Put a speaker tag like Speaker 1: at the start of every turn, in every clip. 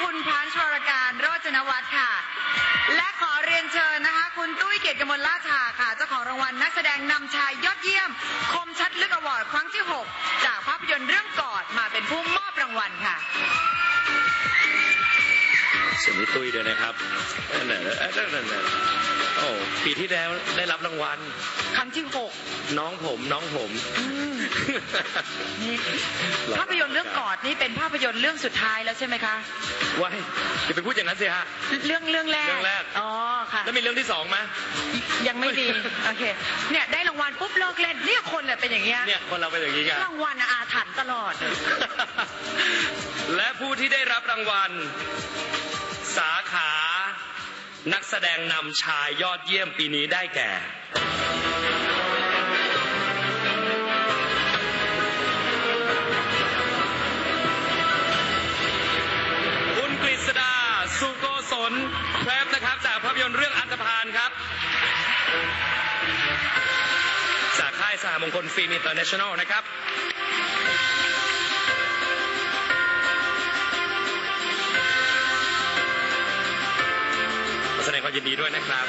Speaker 1: คุณพานชวรการโรจนวัฒน์ค่ะ และขอเรียนเชิญนะคะ คุณตุ้ยเกียรติกมลล่าชาค่ะ เจ้าของรางวัลนักแสดงนำชายยอดเยี่ยม คมชัดลึกอวอร์ดครั้งที่ 6 จากภาพยนตร์เรื่องกอดมาเป็นผู้มอบรางวัลค่ะ
Speaker 2: สวัสดีตุ้ยด้วยนะครับนั่นน่ะนั่นนั่นโอ้ ปีที่แล้วได้รับรางวัล
Speaker 1: ครั้งที่
Speaker 2: น้องผมน้องผม
Speaker 1: 6นี่ภาพยนตร์เรื่องกอดนี่เป็นภาพยนตร์เรื่องสุดท้ายแล้วใช่ไหมคะ
Speaker 2: ว้ายอย่าไปพูดอย่างนั้นสิฮะ
Speaker 1: เรื่องเรื่องแรก
Speaker 2: เรื่องแรก
Speaker 1: อ๋อค่ะ
Speaker 2: แล้วมีเรื่องที่สองไหม
Speaker 1: ยังไม่ดีโอเค เนี่ยได้รางวัลปุ๊บเลิกเล่นเนี่ยคนเนี่ยเป็นอย่างเงี้ย
Speaker 2: เนี่ยคนเราเป็นอย่างนี้กัน
Speaker 1: รางวัลอะอาถรรพ์ตลอด
Speaker 2: และผู้ที่ได้รับรางวัล สาขา นักแสดงนำชายยอดเยี่ยมปีนี้ได้แก่ คุณกฤษดา สุโกศลแครบนะครับ จากภาพยนตร์เรื่องอันธพาลครับ จากค่ายสหมงคลฟิล์มอินเตอร์เนชั่นแนลนะครับ ยินดีด้วยนะครับ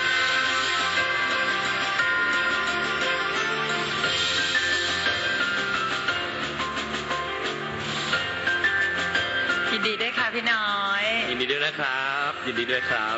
Speaker 1: ยินดีด้วยค่ะพี่น้อย
Speaker 2: ยินดีด้วยนะครับ ยินดีด้วยครับ